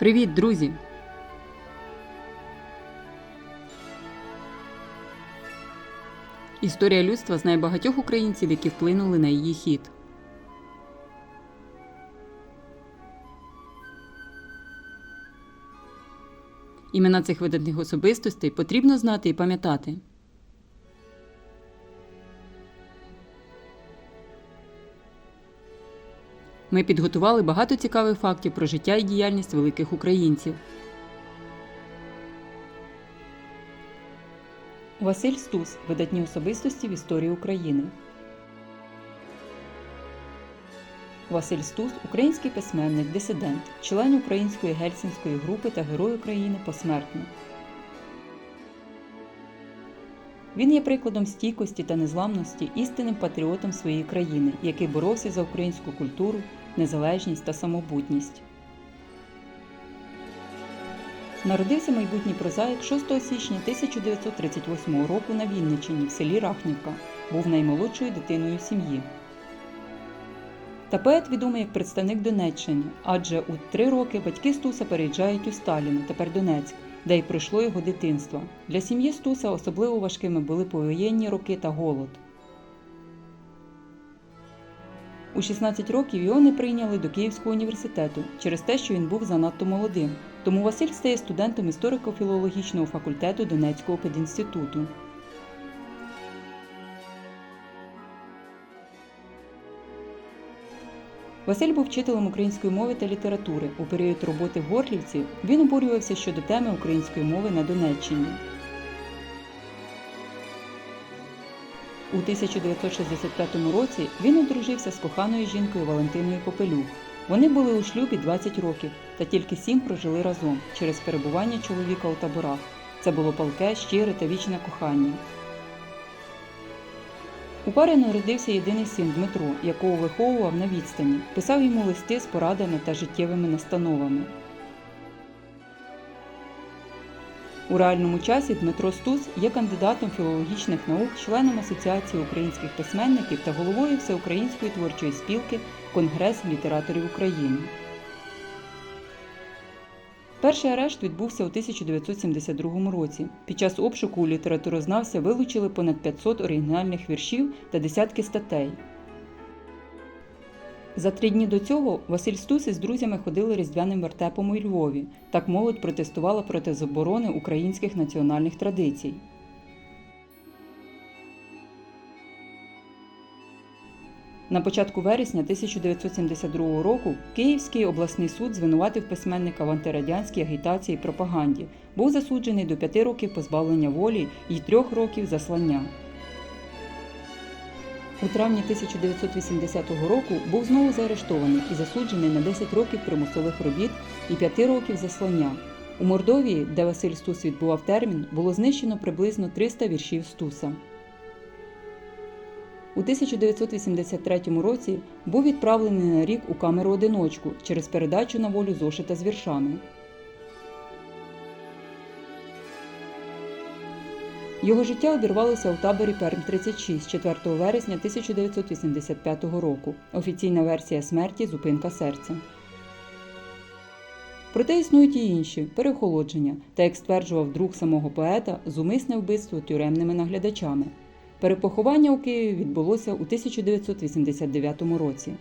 Привіт, друзі! Історія людства знає багатьох українців, які вплинули на її хід. Імена цих видатних особистостей потрібно знати і пам'ятати. Ми підготували багато цікавих фактів про життя і діяльність великих українців. Василь Стус видатні особистості в історії України. Василь Стус український письменник, дисидент, член української гельсінської групи та Герой України посмертно. Він є прикладом стійкості та незламності, істинним патріотом своєї країни, який боровся за українську культуру, незалежність та самобутність. Народився майбутній прозаїк 6 січня 1938 року на Вінниччині в селі Рахнівка. Був наймолодшою дитиною сім'ї. Та поет відомий як представник Донеччини, адже у три роки батьки Стуса переїжджають у Сталіно, тепер Донецьк, де й пройшло його дитинство. Для сім'ї Стуса особливо важкими були повоєнні роки та голод. У 16 років його не прийняли до Київського університету через те, що він був занадто молодим. Тому Василь стає студентом історико-філологічного факультету Донецького педінституту. Василь був вчителем української мови та літератури. У період роботи в Горлівці він обурювався щодо теми української мови на Донеччині. У 1965 році він одружився з коханою жінкою Валентиною Попелюк. Вони були у шлюбі 20 років та тільки сім прожили разом через перебування чоловіка у таборах. Це було палке, щире та вічне кохання. У пари народився єдиний син Дмитро, якого виховував на відстані, писав йому листи з порадами та життєвими настановами. У реальному часі Дмитро Стус є кандидатом філологічних наук, членом Асоціації українських письменників та головою Всеукраїнської творчої спілки Конгрес літераторів України. Перший арешт відбувся у 1972 році. Під час обшуку у літературознавця вилучили понад 500 оригінальних віршів та десятки статей. За три дні до цього Василь Стус із друзями ходили різдвяним вертепом у Львові. Так молодь протестувала проти заборони українських національних традицій. На початку вересня 1972 року Київський обласний суд звинуватив письменника в антирадянській агітації і пропаганді. Був засуджений до п'яти років позбавлення волі і трьох років заслання. У травні 1980 року був знову заарештований і засуджений на 10 років примусових робіт і 5 років заслання. У Мордовії, де Василь Стус відбував термін, було знищено приблизно 300 віршів Стуса. У 1983 році був відправлений на рік у камеру одиночку через передачу на волю зошита з віршами. Його життя обірвалося у таборі Перм 36 4 вересня 1985 року. Офіційна версія смерті зупинка серця. Проте існують і інші переохолодження та, як стверджував друг самого поета, зумисне вбивство тюремними наглядачами. Перепоховання у Києві відбулося у 1989 році.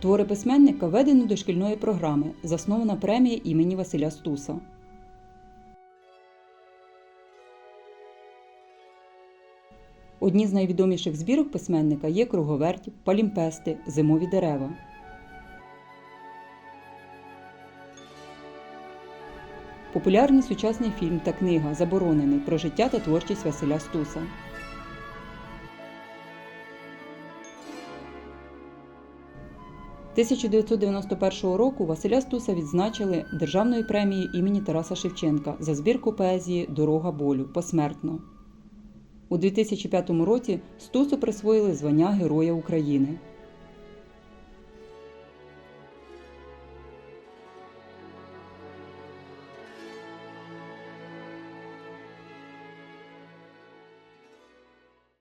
Твори письменника введено до шкільної програми, заснована премія імені Василя Стуса. Одні з найвідоміших збірок письменника є круговерть, палімпести, зимові дерева. Популярний сучасний фільм та книга Заборонений про життя та творчість Василя Стуса. – 1991 року Василя Стуса відзначили Державною премією імені Тараса Шевченка за збірку поезії Дорога болю посмертно. У 2005 році Стусу присвоїли звання Героя України.